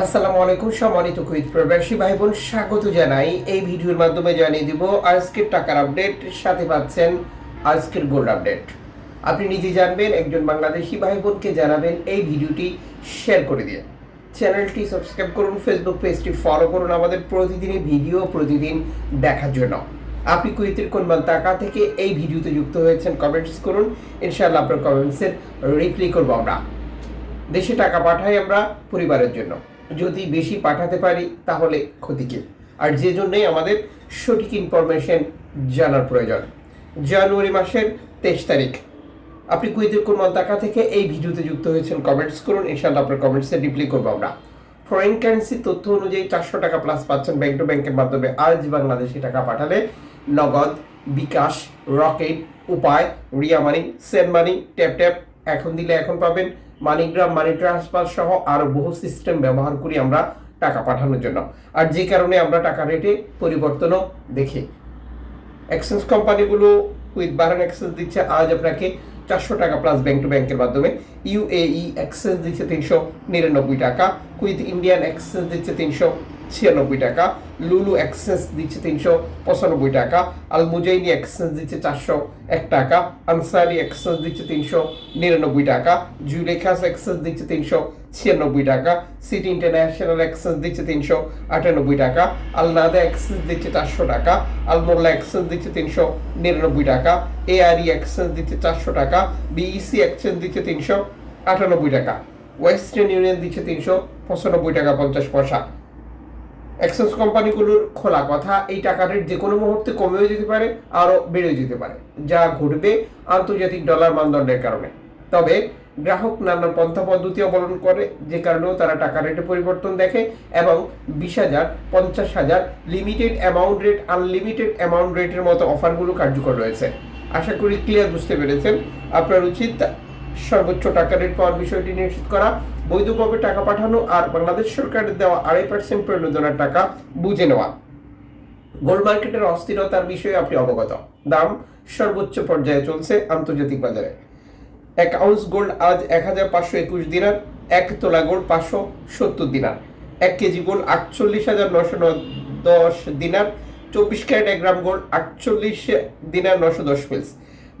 আসসালামু আলাইকুম, সম্মানিত কুইত প্রবাসী ভাই বোন স্বাগত জানাই। এই ভিডিওর মাধ্যমে জানিয়ে দিব, আজকের টাকার আপডেট, সাথে পাচ্ছেন আজকের গোল্ড আপডেট। আপনি নিজে জানবেন, একজন বাংলাদেশি ভাই বোনকে জানাবেন এই ভিডিওটি শেয়ার করে দিয়ে। চ্যানেলটি সাবস্ক্রাইব করুন, ফেসবুক পেজটি ফলো করুন, আমাদের প্রতিদিনই ভিডিও প্রতিদিন দেখার জন্য। আপনি কুইতের কোন টাকা থেকে এই ভিডিওতে যুক্ত হয়েছেন, কমেন্টস করুন। ইনশাআল্লাহ আপনার কমেন্টসের রিপ্লাই করব আমরা। দেশে টাকা পাঠাই আমরা পরিবারের জন্য। যদি বেশি পাঠাতে পারি, তাহলে ক্ষতি কি? আর যে জন্যই আমাদের সঠিক ইনফরমেশন জানার প্রয়োজন। জানুয়ারি মাসের তেইশ তারিখ। আপনি কুইতের কোন টাকা থেকে এই ভিডিওতে যুক্ত হয়েছেন কমেন্টস করুন। ইনশাআল্লাহ আপনার কমেন্টসে রিপ্লাই করব আমরা। ফরেন কারেন্সি তথ্য অনুযায়ী চারশো টাকা প্লাস পাচ্ছেন ব্যাংক টু ব্যাংকের মাধ্যমে। আজ বাংলাদেশি টাকা পাঠালে Nagad, bKash Rocket Upay, Ria money send money tap tap এখন দিলে এখন পাবেন মানিগ্রাম মানি ট্রান্সফার সহ আরও বহু সিস্টেম ব্যবহার করি আমরা টাকা পাঠানোর জন্য। আর যে কারণে আমরা টাকা রেটে পরিবর্তনও দেখি। এক্সচেঞ্জ কোম্পানিগুলো উইথ বারান এক্সচেঞ্জ দিচ্ছে। আজ আপনাকে চারশো টাকা প্লাস ব্যাংক টু ব্যাংকের মাধ্যমে ইউএই এক্সচেঞ্জ দিচ্ছে তিনশো নিরানব্বই টাকা কুইথ ইন্ডিয়ান এক্সচেঞ্জ দিচ্ছে তিনশো ছিয়ানব্বই টাকা লুলু এক্সচেঞ্জ দিচ্ছে তিনশো পঁচানব্বই টাকা আল মুজাইনি এক্সচেঞ্জ দিচ্ছে চারশো এক টাকা আনসারি এক্সচেঞ্জ দিচ্ছে তিনশো নিরানব্বই টাকা জুলেখাস এক্সচেঞ্জ দিচ্ছে তিনশো ছিয়ানব্বই টাকা সিটি ইন্টারন্যাশনাল এক্সচেঞ্জ দিচ্ছে তিনশো আটানব্বই টাকা আল নাদা এক্সচেঞ্জ দিচ্ছে চারশো টাকা আল মোল্লা এক্সচেঞ্জ দিচ্ছে তিনশো নিরানব্বই টাকা এআরই এক্সচেঞ্জ দিচ্ছে চারশো টাকা বিইসি এক্সচেঞ্জ দিচ্ছে তিনশো আটানব্বই টাকা। ওয়েস্টার্ন ইউনিয়ন দিচ্ছে তিনশো পঁচানব্বই টাকা পঞ্চাশ পয়সা। এক্সচেঞ্জ কোম্পানিগুলোর খোলা কথা, এই টাকা রেট যে কোনো মুহূর্তে কমেও যেতে পারে আরও বেড়েও যেতে পারে, যা ঘটবে আন্তর্জাতিক ডলার মানদণ্ডের কারণে। তবে গ্রাহক নানান পন্থা পদ্ধতি অবলম্বন করে, যে কারণেও তারা টাকা রেটে পরিবর্তন দেখে এবং বিশ হাজার, পঞ্চাশ হাজার limited amount rate unlimited amount রেটের মতো অফারগুলো কার্যকর রয়েছে। আশা করি ক্লিয়ার বুঝতে পেরেছেন। আপনার উচিত সর্বোচ্চ টাকা রেট পাওয়ার বিষয়টি নিশ্চিত করা। বৈধভাবে টাকা পাঠানো আর বাংলাদেশ সরকারের দেওয়া আড়াই পার্সেন্ট প্রণোদনার টাকা বুঝে নেওয়া। গোল্ড মার্কেটের অস্থিরতার বিষয়ে আপনি অবগত। দাম সর্বোচ্চ পর্যায়ে চলছে আন্তর্জাতিক বাজারে। এক আউন্স গোল্ড আজ এক হাজার পাঁচশো একুশ দিনার, এক তোলা গোল্ড পাঁচশো সত্তর দিনার। এক কেজি গোল্ড আটচল্লিশ হাজার নশো দশ দিনার, চব্বিশ ক্যারেট এক গ্রাম গোল্ড আটচল্লিশ দিনার নশো দশ পিলস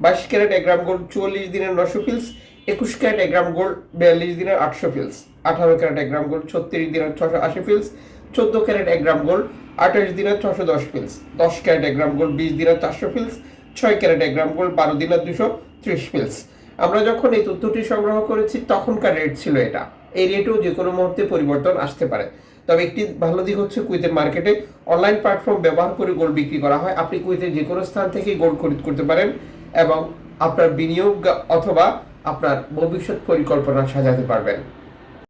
বাইশ ক্যারেট, এক গ্রাম গোল্ড চুয়াল্লিশ দিনের নশো পিলস একুশ ক্যারেট, এক গ্রাম গোল্ড বিয়াল্লিশ দিনের আটশো পিলস আঠারো ক্যারেট, এক গ্রাম গোল্ড ছত্রিশ দিনের ছশো আশি পিলস চোদ্দ ক্যারেট, এক গ্রাম গোল্ড আঠাশ দিনের ছশো দশ পিলস দশ ক্যারেট, এক গ্রাম গোল্ড বিশ দিনের চারশো পিলস ছয় ক্যারেট, এক গ্রাম গোল্ড বারো দিনের দুশো ত্রিশ পিলস আমরা যখন এই তথ্যটি সংগ্রহ করেছি, তখনকার রেট ছিল এটা। এই রেটেও যে কোনো মুহূর্তে পরিবর্তন আসতে পারে। তবে একটি ভালো দিক হচ্ছে কুইতের মার্কেটে অনলাইন প্ল্যাটফর্ম ব্যবহার করে গোল্ড বিক্রি করা হয়। আপনি কুইতের যে কোনো স্থান থেকে গোল্ড খরিদ করতে পারেন। এবং আপনার বিনিয়োগ অথবা আপনার ভবিষ্যৎ পরিকল্পনা সাজাতে পারবেন।